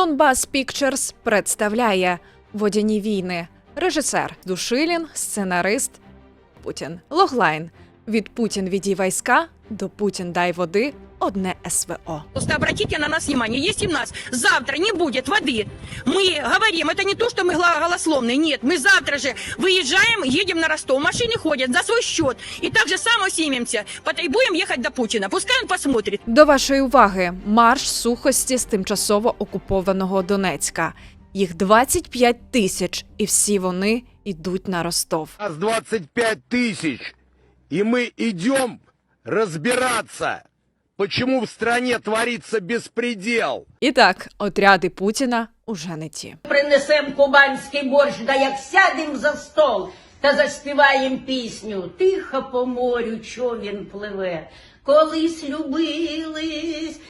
Донбас Пікчерс представляє Водяні війни. Режисер Душилін, сценарист Путін. Логлайн від Путін відій війська до Путін дай води Одне СВО. Просто обратите на нас внимание, если у нас завтра не будет воды, мы говорим, это не то, что мы гла- голословные, нет, мы завтра же выезжаем, едем на Ростов, машины ходят за свой счет, и так же само снимемся, потребуем ехать до Путина, пускай он посмотрит. До вашої уваги марш сухості з тимчасово окупованого Донецька. Їх 25 тисяч, і всі вони йдуть на Ростов. Нас 25 тысяч, и мы идем разбираться, почему в стране творится беспредел. І так, отряди Путіна уже не ті. Принесем кубанський борщ, да як сядем за стол та заспіваєм пісню. Тихо по морю човін пливе, колись любились.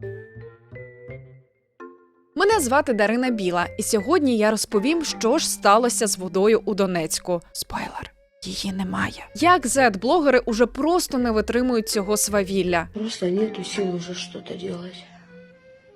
Мене звати Дарина Біла, і сьогодні я розповім, що ж сталося з водою у Донецьку. Спойлер. Її немає. Як зет-блогери уже просто не витримують цього свавілля. Просто нету сил уже что-то делать.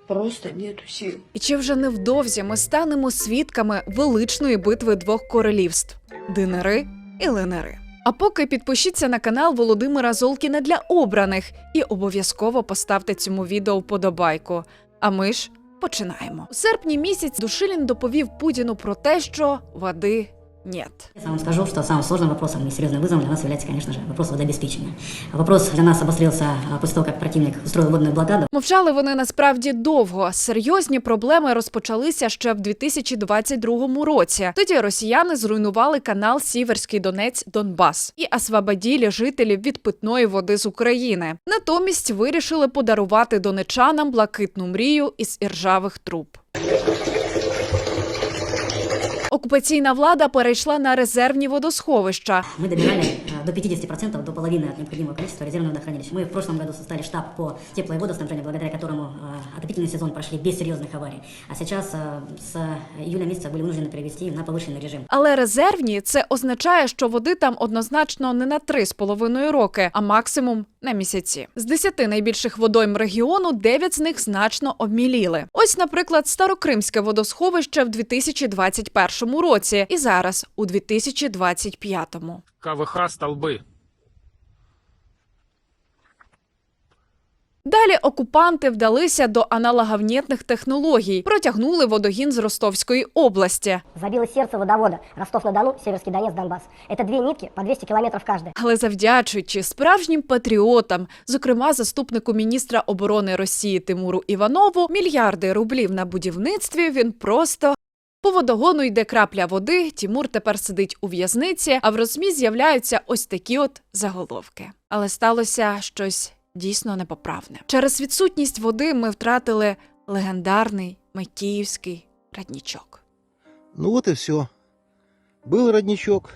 Просто нету сил. І чи вже невдовзі ми станемо свідками величної битви двох королівств Динери і Ленери. А поки підпишіться на канал Володимира Золкіна для обраних і обов'язково поставте цьому відео вподобайку. А ми ж починаємо. У серпні місяць Душилін доповів Путіну про те, що води нет. Я вам скажу, что самым сложным вопросом и серьезным вызовом для нас является, конечно же, вопрос водообеспечения. Вопрос для нас обострился а, после того, как противник устроил водную блокаду. Мовчали вони насправді довго. Серйозні проблеми розпочалися ще в 2022 році. Тоді росіяни зруйнували канал Сіверський Донець Донбас і освободили жителів від питної води з України. Натомість вирішили подарувати донечанам блакитну мрію із іржавих труб. Окупаційна влада перейшла на резервні водосховища. Ми добирали до 50% до половины от необходимого количества резервного водохранилищ. Мы в прошлом году создали штаб по тепло- и водоснабжению, благодаря которому а, отопительный сезон прошли без серьезных аварий. А сейчас а, с июля месяца были вынуждены перевести на повышенный режим. Але резервні це означає, що води там однозначно не на 3,5 роки, а максимум на місяці. З 10 найбільших водойм регіону 9 з них значно обміліли. Ось, наприклад, Старокримське водосховище в 2021 році і зараз у 2025. КВХ столбы. Далі окупанти вдалися до аналоговнітних технологій, протягнули водогін з Ростовської області. Забило сердце водовода Ростов-на-Дону, Северский Донец, Донбасс. Это две нитки по 200 километров каждая. Але завдячуючи справжнім патріотам, зокрема заступнику міністра оборони Росії Тимуру Іванову, мільярди рублів на будівництві він просто. По водогону йде крапля води. Тімур тепер сидить у в'язниці, а в розмі з'являються ось такі от заголовки. Але сталося щось дійсно непоправне. Через відсутність води ми втратили легендарний Макіївський раднічок. Ну вот и все. Был родничок,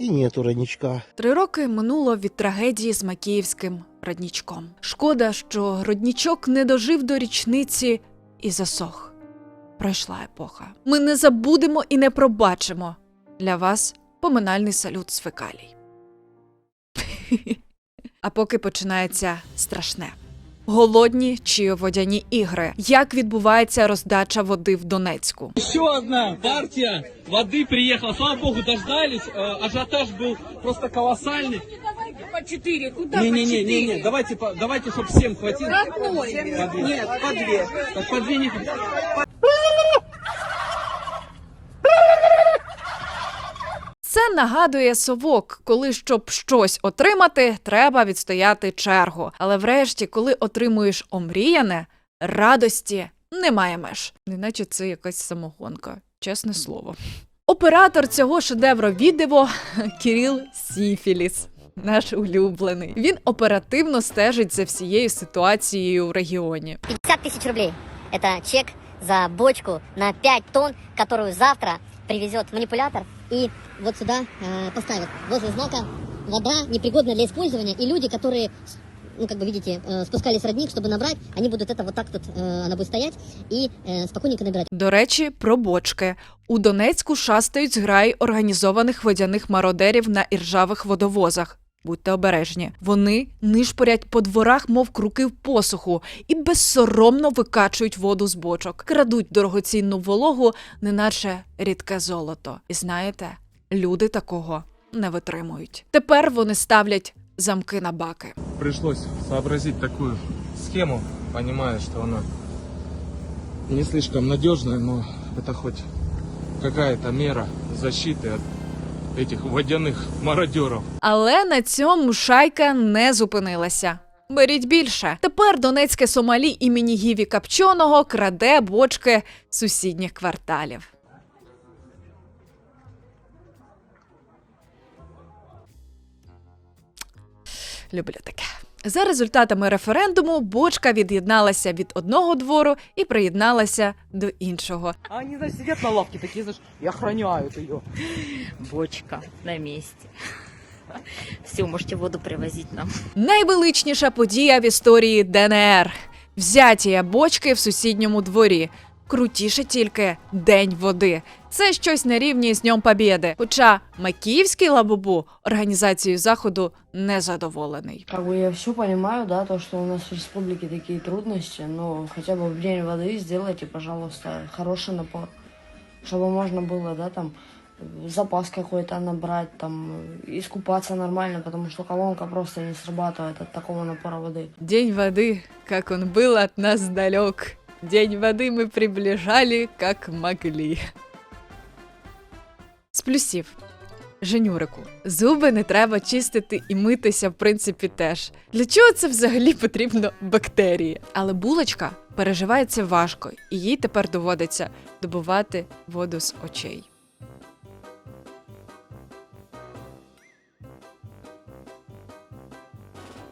и нету родничка. Три роки минуло від трагедії з Макіївським роднічком. Шкода, що роднічок не дожив до річниці і засох Пройшла епоха. Ми не забудемо і не пробачимо. Для вас поминальний салют з фекалій. А поки починається страшне. Голодні чи водяні ігри. Як відбувається роздача води в Донецьку? Еще одна партия воды приехала. Слава богу, дождались. Э, Ажиотаж был просто колоссальный. По четыре, куда Не-не-не, не, не, давайте, по- давайте, чтобы всем хватило. По две. Нет, по две. Так, по две не. Це нагадує совок, коли щоб щось отримати, треба відстояти чергу. Але врешті, коли отримуєш омріяне, радості немає меж. Неначе це якась самогонка, чесне слово. Оператор цього шедевро відео Кіріл Сіфіліс Наш улюблений. Він оперативно стежить за всією ситуацією в регіоні. 50 тысяч рублей. Это чек за бочку на 5 тонн, которую завтра привезет манипулятор и вот сюда э, поставит. Возле знака вода непригодна для использования. И люди, которые, ну, как бы видите, э, спускались в родник, чтобы набрать, они будут это вот так тут, э, она будет стоять и э, спокойненько набирать. До речі, про бочки. У Донецьку шастають зграї організованих водяних мародерів на іржавих водовозах. Будьте обережні. Вони нишпорять по дворах, мов круки в посуху, і безсоромно викачують воду з бочок, крадуть дорогоцінну вологу, неначе рідке золото. І знаєте, люди такого не витримують. Тепер вони ставлять замки на баки. пришлось сообразить такую схему, понимая, что она не слишком надежная, но это хоть какая-то мера защиты от этих водяних мародеров. Але на цьому шайка не зупинилася. Беріть більше. Тепер донецьке Сомалі імені Гіві Капчоного краде бочки сусідніх кварталів. Люблю таке. За результатами референдуму бочка від'єдналася від одного двору і приєдналася до іншого. А они, знаешь, сидят на лавке такие, знаешь, и охраняют ее. Бочка на месте. Все, можете воду привозить нам. Найвеличніша подія в історії ДНР взяття бочки в сусідньому дворі. Крутіше тільки День води Це щось на рівні з Днем Побєди. Хоча Макіївський лабубу організацією заходу не задоволений. Как бы я все понимаю, да, то, что у нас в республике такие трудности, но хотя бы в день воды сделайте, пожалуйста, хороший напор, чтобы можно было, да, там, запас какой-то набрать, там, искупаться нормально, потому что колонка просто не срабатывает от такого напора воды. День воды, как он был от нас далек. День воды мы приближали, как могли. З плюсів. Женюрику, зуби не треба чистити і митися, в принципі, теж. Для чого це взагалі потрібно бактерії? Але булочка переживає це важко, і їй тепер доводиться добувати воду з очей.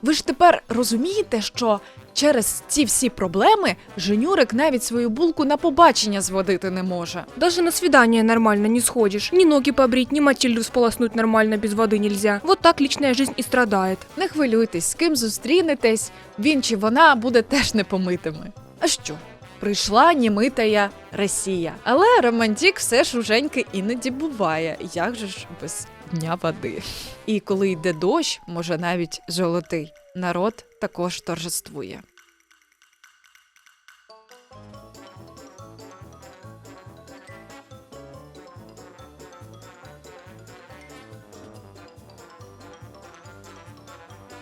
Ви ж тепер розумієте, що через ці всі проблеми Женюрик навіть свою булку на побачення зводити не може. Даже на свидание нормально не сходишь. Ни ноги побрить, ни Матильду сполоснуть нормально без воды нельзя. Вот так личная жизнь и страдает. Не хвилюйтесь, з ким зустрінетесь, він чи вона буде теж непомитими. А що? Прийшла німитая Росія. Але романтик все ж у Женьки іноді буває. Як же ж без дня води? І коли йде дощ, може навіть золотий, народ також торжествує.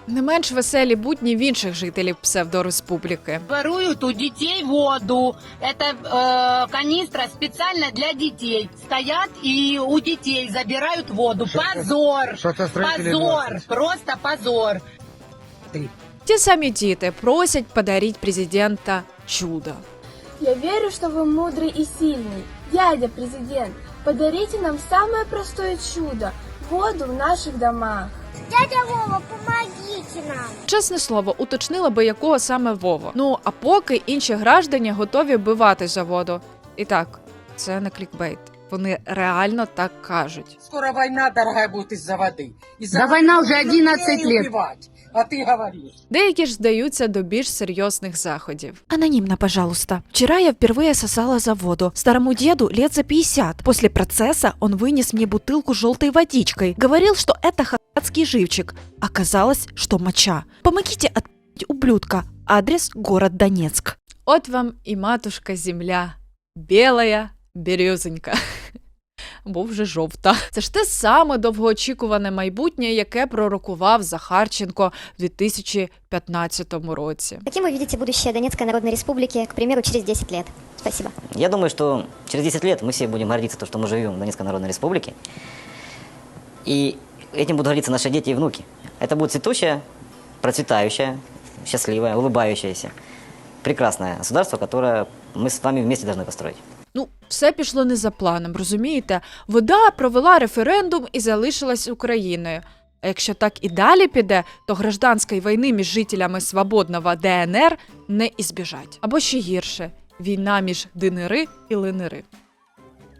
Не менш веселі будні в інших жителів псевдореспубліки. Воруют у детей воду. Это э, канистра специально для детей. Стоят и у детей забирают воду. Позор! Позор! Просто позор! Ті самі діти просять подаріть президента чудо. Я верю, что вы мудрый и сильный. Дядя президент, подарите нам самое простое чудо – воду в наших домах. Дядя Вова, помогите нам. Чесне слово, уточнила би якого саме Вова. Ну а поки інші граждані готові вбивати за воду. І так, це не клікбейт. Вони реально так кажуть. Скоро война, дорогая, будет из-за воды. Из-за Да воды война уже людей 11 лет. убивать. А ты говоришь. Деякі ж здаються до більш серйозних заходів. Анонимно, пожалуйста. Вчера я впервые сосала за воду. Старому деду лет за 50. После процесса он вынес мне бутылку с желтой водичкой. Говорил, что это хатский живчик. Оказалось, что моча. Помогите отпить ублюдка. Адрес город Донецк. От вам і матушка земля. Белая березонька. Бо вже жовта. Це ж те саме довгоочікуване майбутнє, яке пророкував Захарченко в 2015 році. Каким вы видите будущее Донецкой Народной Республики, к примеру, через 10 лет? Спасибо. Я думаю, что через 10 лет мы все будем гордиться, то, что мы живем в Донецкой Народной Республике. И этим будут гордиться наши дети и внуки. Это будет цветущее, процветающее, счастливое, улыбающееся, прекрасное государство, которое мы с вами вместе должны построить. Ну, все пішло не за планом, розумієте? Вода провела референдум і залишилась Україною. А якщо так і далі піде, то гражданської війни між жителями свободного ДНР не ізбіжать. Або ще гірше війна між динери і линери.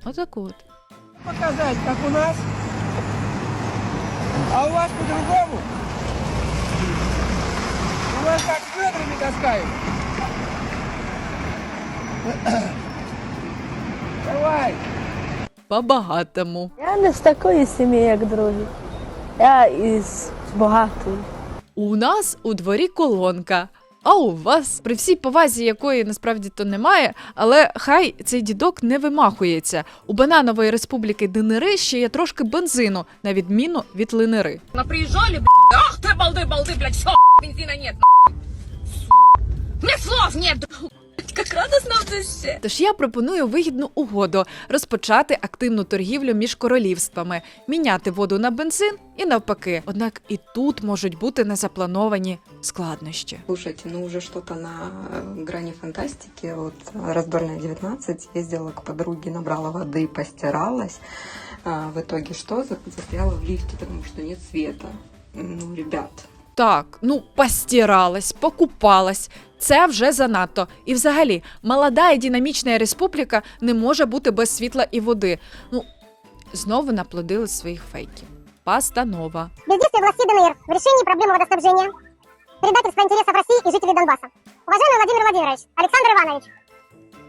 Отак от. Показать, как у нас. А у вас по-другому. У вас как ведрами таскают. Давай. По-багатому. Я не з такої сім'ї, як другі. Я із Багатий. У нас у дворі колонка. А у вас, при всій повазі якої насправді то немає, але хай цей дідок не вимахується. У бананової республіки Динери ще є трошки бензину, на відміну від линери. Приезжали, б***ь, ах ты, балды, балды, блядь, все, бензина нет, Мне слов нет, как радостно это все. Тож я пропоную вигідну угоду розпочати активну торгівлю між королівствами, міняти воду на бензин і навпаки. Однак і тут можуть бути незаплановані складнощі. Слушайте, ну уже что-то на э, грани фантастики. Вот э, раздольная 19, ездила к подруге, набрала воды, постиралась. А, в итоге что? За- Застряла в лифте, потому что нет света. Ну, ребят, Так, ну постиралась, покупалась. Це вже занадто. І взагалі, молода і динамічна республіка не може бути без світла і води. Ну, знову наплодили своїх фейків. Постанова. Бездействие властей ДНР в решении проблемы водоснабжения, предательство интересов России и жителей Донбасса. Уважаемый Владимир Владимирович, Александр Иванович,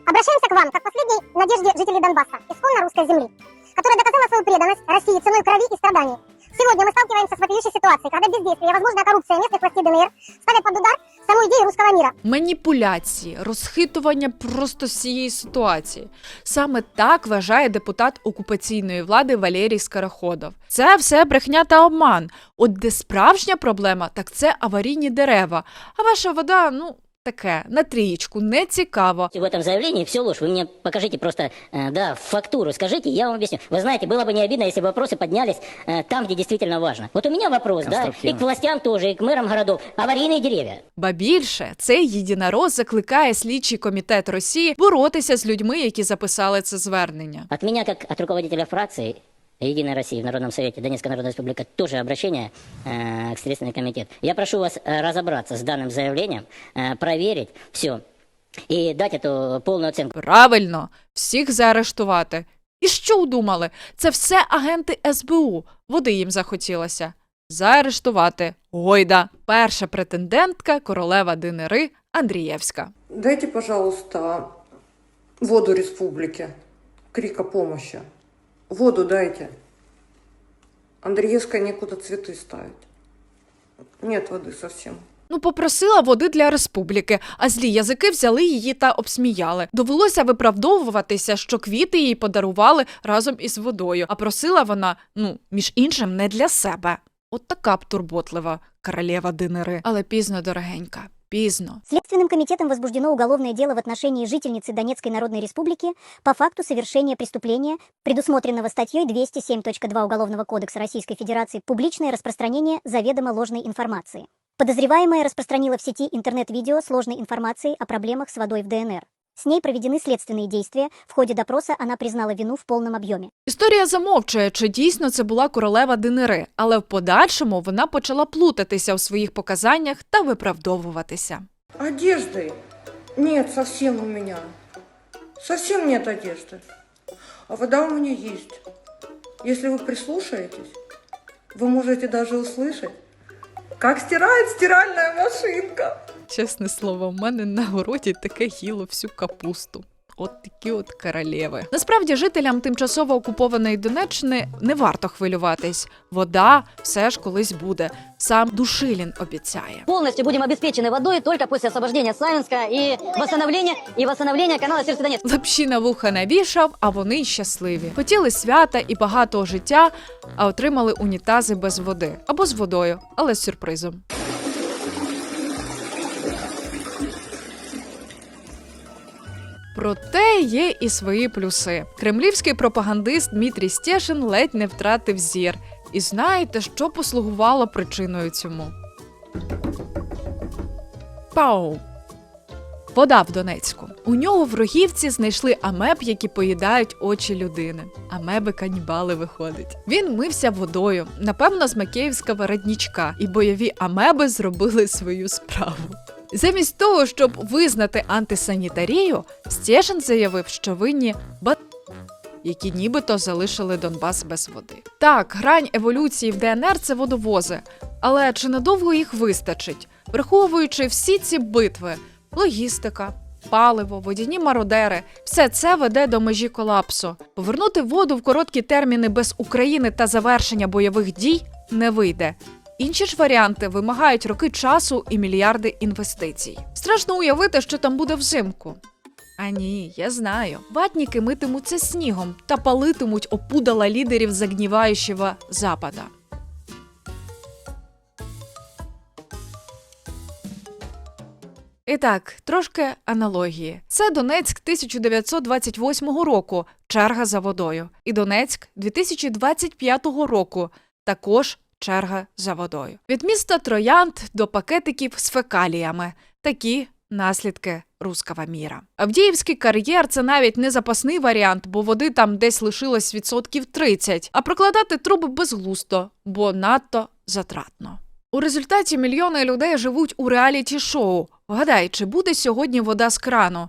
обращаемся к вам, как последней надежде жителей Донбасса, исконно русской земли, которая доказала свою преданность России ценой крови и страданий. Сегодня мы сталкиваемся с вопиющей ситуацией, когда бездействие и возможная коррупция местных властей ДНР ставят под удар саму идею русского мира. Маніпуляції, розхитування просто всієї ситуації. Саме так вважає депутат окупаційної влади Валерій Скороходов. Це все брехня та обман. От де справжня проблема, так це аварійні дерева. А ваша вода, ну. Таке на трієчку, не цікаво. В этом заявлении все ложь. Вы мне покажите просто, э, да, фактуру скажите, я вам объясню. Вы знаете, было бы не обидно, если бы вопросы поднялись э, там, где действительно важно. Вот у меня вопрос, да, и к властям тоже, и к мэрам городов. Аварийные деревья. Ба більше цей єдинорос закликає слідчий комітет Росії боротися з людьми, які записали це звернення. От меня, как от руководителя фракции Единой России в Народном Совете Донецкая Народная Республика, тоже обращение э, к Следственный комитет. Я прошу вас э, разобраться с данным заявлением, э, проверить все и дать эту полную оценку. Правильно, всіх заарештувати. І що удумали? Це все агенти СБУ. Води їм захотілося. Заарештувати. Гойда. Перша претендентка королева Динери Андрієвська. дайте, пожалуйста, воду республике. Крика помощи. Воду дайте. Андреевская некуда цветы ставить. Нет воды совсем. Ну, попросила води для республіки, а злі язики взяли її та обсміяли. Довелося виправдовуватися, що квіти їй подарували разом із водою. А просила вона, ну, між іншим, не для себе. От така б турботлива королева Динери. Але пізно, дорогенька, пізно. Следственным комитетом возбуждено уголовное дело в отношении жительницы Донецкой Народной Республики по факту совершения преступления, предусмотренного статьей 207.2 Уголовного кодекса Российской Федерации «Публичное распространение заведомо ложной информации». Подозреваемая распространила в сети интернет-видео с ложной информацией о проблемах с водой в ДНР. С ней проведены следственные действия. В ходе допроса она признала вину в полном объеме. Історія замовчує, чи дійсно це була королева Динери, але в подальшому вона почала плутатися у своїх показаннях та виправдовуватися. Одежды нет совсем у меня. Совсем нет одежды. А вода у меня есть. Если вы прислушаетесь, вы можете даже услышать, как стирает стиральная машинка. Чесне слово, в мене на городі таке їло всю капусту. От такі от королеви. Насправді жителям тимчасово окупованої Донеччини не варто хвилюватись. Вода все ж колись буде. Сам Душилін обіцяє. Полностью будем обеспечены водой только после освобождения Славянска и восстановления, и восстановления канала Северский Лапші на вуха навішав, а вони щасливі. Хотіли свята і багатого життя, а отримали унітази без води або з водою, але з сюрпризом. Проте є і свої плюси. Кремлівський пропагандист Дмитрій Стєшин ледь не втратив зір. І знаєте, що послугувало причиною цьому? Пау! Вода в Донецьку. У нього в рогівці знайшли амеб, які поїдають очі людини. Амеби канібали виходить. Він мився водою, напевно, з Макеївського роднічка, і бойові амеби зробили свою справу. Замість того, щоб визнати антисанітарію, Стєшин заявив, що винні бат які нібито залишили Донбас без води. Так, грань еволюції в ДНР це водовози, але чи надовго їх вистачить, враховуючи всі ці битви, логістика, паливо, водяні мародери, все це веде до межі колапсу. Повернути воду в короткі терміни без України та завершення бойових дій не вийде. Інші ж варіанти вимагають роки часу і мільярди інвестицій. Страшно уявити, що там буде взимку. А ні, я знаю. Ватніки митимуться снігом та палитимуть опудала лідерів загніваючого запада. І так, трошки аналогії. Це Донецьк 1928 року, черга за водою. І Донецьк 2025 року, також черга за водою. Від міста Троянд до пакетиків з фекаліями. Такі наслідки рускава міра. Авдіївський кар'єр це навіть не запасний варіант, бо води там десь лишилось відсотків 30, а прокладати труби безглусто, бо надто затратно. У результаті мільйони людей живуть у реаліті-шоу. Вгадай, чи буде сьогодні вода з крану?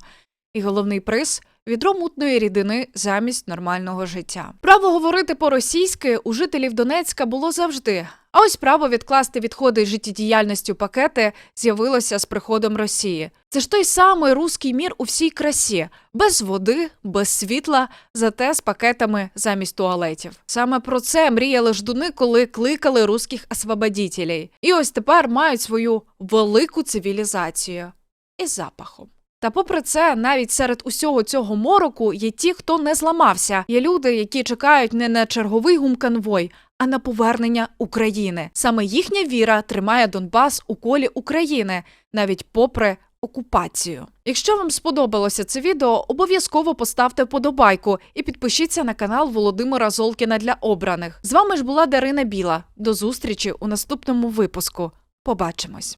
І головний приз відро мутної рідини замість нормального життя. Право говорити по-російськи у жителів Донецька було завжди. А ось право відкласти відходи життєдіяльності у пакети з'явилося з приходом Росії. Це ж той самий руський мір у всій красі, без води, без світла, зате з пакетами замість туалетів. Саме про це мріяли ждуни, коли кликали руських освободітелей. І ось тепер мають свою велику цивілізацію із запахом. Та попри це, навіть серед усього цього мороку є ті, хто не зламався. Є люди, які чекають не на черговий гумконвой, а на повернення України. Саме їхня віра тримає Донбас у колі України, навіть попри окупацію. Якщо вам сподобалося це відео, обов'язково поставте вподобайку і підпишіться на канал Володимира Золкіна для обраних. З вами ж була Дарина Біла. До зустрічі у наступному випуску. Побачимось.